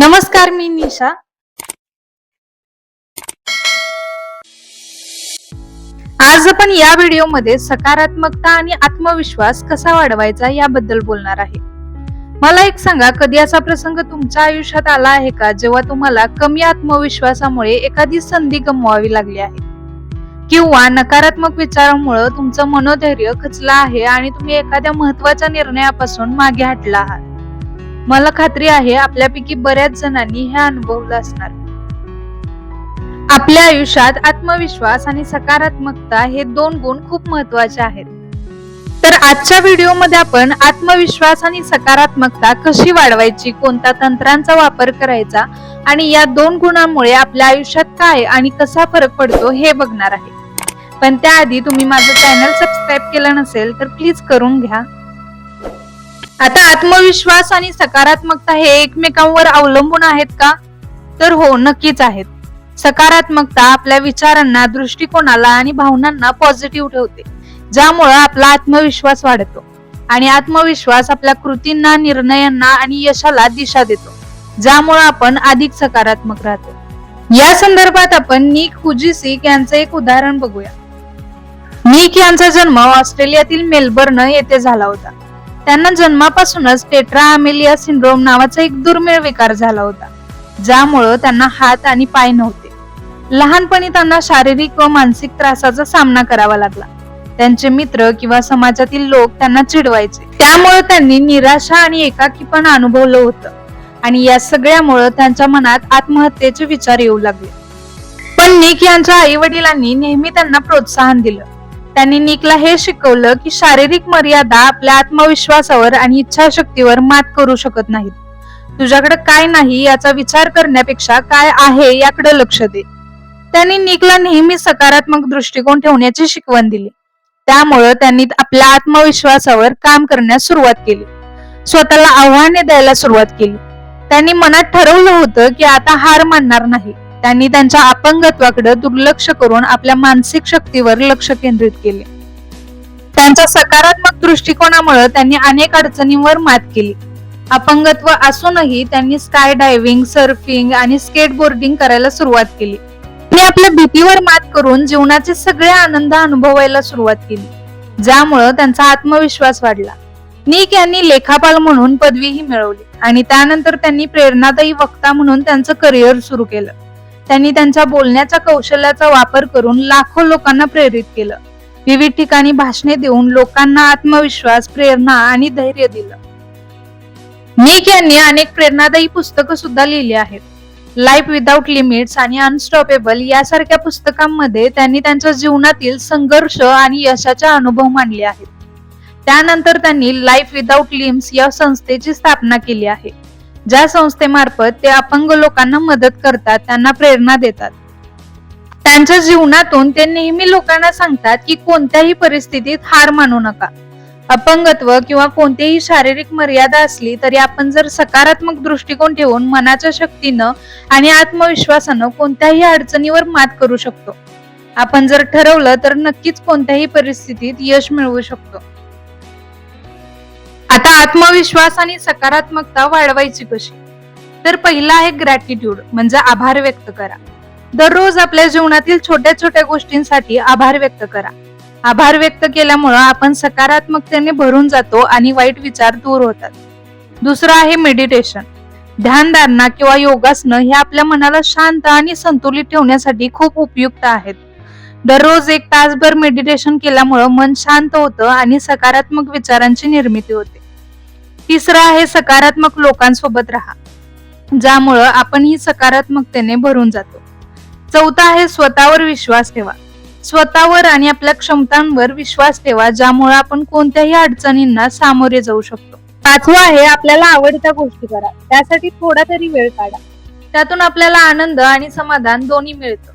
नमस्कार मी निशा. आज आपण या व्हिडिओमध्ये सकारात्मकता आणि आत्मविश्वास कसा वाढवायचा याबद्दल बोलणार आहे. मला एक सांगा कधी असा प्रसंग तुमच्या आयुष्यात आला आहे का जेव्हा तुम्हाला कमी आत्मविश्वासामुळे एखादी संधी गमवावी लागली आहे? किंवा नकारात्मक विचारामुळे तुमचं मनोधैर्य खचलं आहे आणि तुम्ही एखाद्या महत्त्वाच्या निर्णयापासून मागे हटला आहात? मला खात्री आहे आपल्यापैकी बऱ्याच जणांनी हे अनुभवलं असणार. आपल्या आयुष्यात आत्मविश्वास आणि सकारात्मकता हे दोन गुण खूप महत्त्वाचे आहेत. तर आजच्या व्हिडिओमध्ये आपण आत्मविश्वास आणि सकारात्मकता कशी वाढवायची कोणत्या तंत्रांचा वापर करायचा आणि या दोन गुणांमुळे आपल्या आयुष्यात काय आणि कसा फरक पडतो हे बघणार आहे. पण त्याआधी तुम्ही माझं चॅनल सबस्क्राईब केलं नसेल तर प्लीज करून घ्या. आता आत्मविश्वास आणि सकारात्मकता हे एकमेकांवर अवलंबून आहेत का? तर हो नक्कीच आहेत. सकारात्मकता आपल्या विचारांना दृष्टिकोनाला आणि भावनांना पॉझिटिव्ह ठेवते ज्यामुळे आपला आत्मविश्वास वाढतो. आणि आत्मविश्वास आपल्या कृतींना निर्णयांना आणि यशाला दिशा देतो ज्यामुळे आपण अधिक सकारात्मक राहतो. या संदर्भात आपण निक हुजिसिक यांचं एक उदाहरण बघूया. निक यांचा जन्म ऑस्ट्रेलियातील मेलबर्न येथे झाला होता. त्यांना जन्मापासूनच टेट्रा अमेलिया सिंड्रोम नावाचा एक दुर्मिळ विकार झाला होता ज्यामुळं त्यांना हात आणि पाय नव्हते. लहानपणी त्यांना शारीरिक व मानसिक त्रासाचा सामना करावा लागला. त्यांचे मित्र किंवा समाजातील लोक त्यांना चिडवायचे. त्यामुळे त्यांनी निराशा आणि एकाकीपण अनुभवलं होतं आणि या सगळ्यामुळं त्यांच्या मनात आत्महत्येचे विचार येऊ लागले. पण निक यांच्या आई वडिलांनी नेहमी त्यांना प्रोत्साहन दिलं. त्यांनी निकला हे शिकवलं की शारीरिक मर्यादा आपल्या आत्मविश्वासावर आणि इच्छाशक्तीवर मात करू शकत नाहीत. तुझ्याकडे काय नाही याचा विचार करण्यापेक्षा काय आहे याकडे लक्ष दे. त्यांनी निकला नेहमी सकारात्मक दृष्टिकोन ठेवण्याची शिकवण दिली. त्यामुळं त्यांनी आपल्या आत्मविश्वासावर काम करण्यास सुरुवात केली. स्वतःला आव्हाने द्यायला सुरुवात केली. त्यांनी मनात ठरवलं होतं की आता हार मानणार नाही. त्यांनी त्यांच्या अपंगत्वाकडे दुर्लक्ष करून आपल्या मानसिक शक्तीवर लक्ष केंद्रित केले. त्यांच्या सकारात्मक दृष्टिकोनामुळे त्यांनी अनेक अडचणींवर मात केली. अपंगत्व असूनही त्यांनी स्काय डायव्हिंग सर्फिंग आणि स्केटबोर्डिंग करायला सुरुवात केली. त्यांनी आपल्या भीतीवर मात करून जीवनाचे सगळे आनंद अनुभवायला सुरुवात केली ज्यामुळं त्यांचा आत्मविश्वास वाढला. निक यांनी लेखापाल म्हणून पदवीही मिळवली आणि त्यानंतर त्यांनी प्रेरणादायी वक्ता म्हणून त्यांचं करिअर सुरू केलं. त्यांनी त्यांच्या बोलण्याच्या कौशल्याचा वापर करून लाखो लोकांना प्रेरित केलं. विविध ठिकाणी भाषणे देऊन लोकांना आत्मविश्वास प्रेरणा आणि धैर्य दिलं. निक यांनी अनेक प्रेरणादायी पुस्तकं सुद्धा लिहिली आहेत. लाईफ विदाउट लिमिट्स आणि अनस्टॉपेबल यासारख्या पुस्तकांमध्ये त्यांनी त्यांच्या जीवनातील संघर्ष आणि यशाचा अनुभव मांडले आहेत. त्यानंतर त्यांनी लाईफ विदाउट लिम्स या संस्थेची स्थापना केली आहे. ज्या संस्थेमार्फत ते अपंग लोकांना मदत करतात त्यांना प्रेरणा देतात. त्यांच्या जीवनातून ते नेहमी लोकांना सांगतात की कोणत्याही परिस्थितीत हार मानू नका. अपंगत्व किंवा कोणतीही शारीरिक मर्यादा असली तरी आपण जर सकारात्मक दृष्टिकोन ठेवून मनाच्या शक्तीनं आणि आत्मविश्वासानं कोणत्याही अडचणीवर मात करू शकतो. आपण जर ठरवलं तर नक्कीच कोणत्याही परिस्थितीत यश मिळवू शकतो. आता आत्मविश्वास आणि सकारात्मकता वाढवायची कशी? तर पहिला आहे ग्रॅटिट्यूड म्हणजे आभार व्यक्त करा. दररोज आपल्या जीवनातील छोट्या छोट्या गोष्टींसाठी आभार व्यक्त करा. आभार व्यक्त केल्यामुळं आपण सकारात्मकतेने भरून जातो आणि वाईट विचार दूर होतात. दुसरं आहे मेडिटेशन ध्यानधारणा किंवा योगासनं हे आपल्या मनाला शांत आणि संतुलित ठेवण्यासाठी खूप उपयुक्त आहेत. दररोज एक तासभर मेडिटेशन केल्यामुळं मन शांत होतं आणि सकारात्मक विचारांची निर्मिती होते. तिसरं आहे सकारात्मक लोकांसोबत राहा. ज्यामुळं आपणही सकारात्मकतेने भरून जातो. चौथा आहे स्वतःवर विश्वास ठेवा. स्वतःवर आणि आपल्या क्षमतांवर विश्वास ठेवा ज्यामुळे आपण कोणत्याही अडचणींना सामोरे जाऊ शकतो. पाचवा आहे आपल्याला आवडत्या गोष्टी करा. त्यासाठी थोडा तरी वेळ काढा. त्यातून आपल्याला आनंद आणि समाधान दोन्ही मिळतं.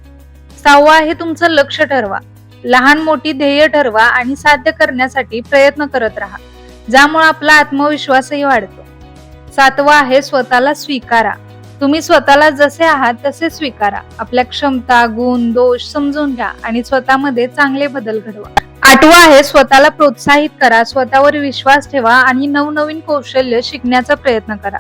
सहावं आहे तुमचं लक्ष ठरवा. लहान मोठी ध्येय ठरवा आणि साध्य करण्यासाठी प्रयत्न करत राहा. ज्यामुळे आपला आत्मविश्वासही वाढतो. सातवा आहे स्वतःला स्वीकारा. तुम्ही स्वतःला जसे आहात तसे स्वीकारा. आपल्या क्षमता गुण दोष समजून घ्या आणि स्वतःमध्ये चांगले बदल घडवा. आठवा आहे स्वतःला प्रोत्साहित करा. स्वतःवर विश्वास ठेवा आणि नवनवीन कौशल्य शिकण्याचा प्रयत्न करा.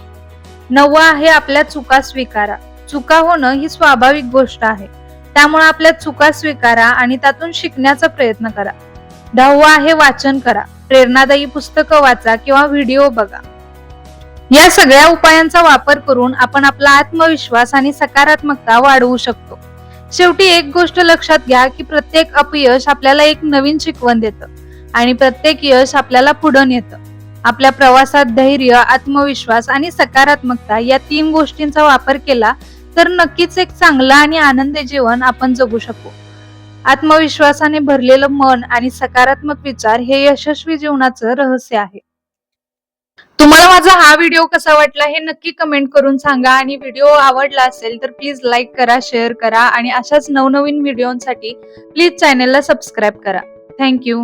नववा आहे आपल्या चुका स्वीकारा. चुका होणं ही स्वाभाविक गोष्ट आहे. त्यामुळे आपल्या चुका स्वीकारा आणि त्यातून शिकण्याचा प्रयत्न करा. दहावा आहे वाचन करा. प्रेरणादायी पुस्तकं वाचा किंवा व्हिडिओ बघा. या सगळ्या उपायांचा वापर करून आपण आपला आत्मविश्वास आणि सकारात्मकता वाढवू शकतो. शेवटी एक गोष्ट लक्षात घ्या की प्रत्येक अपयश आपल्याला एक नवीन शिकवण देतं आणि प्रत्येक यश आपल्याला पुढे नेतं. आपल्या प्रवासात धैर्य आत्मविश्वास आणि सकारात्मकता या तीन गोष्टींचा वापर केला तर नक्कीच एक चांगलं आणि आनंदी जीवन आपण जगू शकू. आत्मविश्वासाने भरलेलं मन आणि सकारात्मक विचार हे यशस्वी जीवनाचं रहस्य आहे. तुम्हाला माझा हा व्हिडिओ कसा वाटला हे नक्की कमेंट करून सांगा आणि व्हिडिओ आवडला असेल तर प्लीज लाईक करा शेअर करा आणि अशाच नवनवीन व्हिडिओसाठी प्लीज चॅनेलला सबस्क्राईब करा. थँक्यू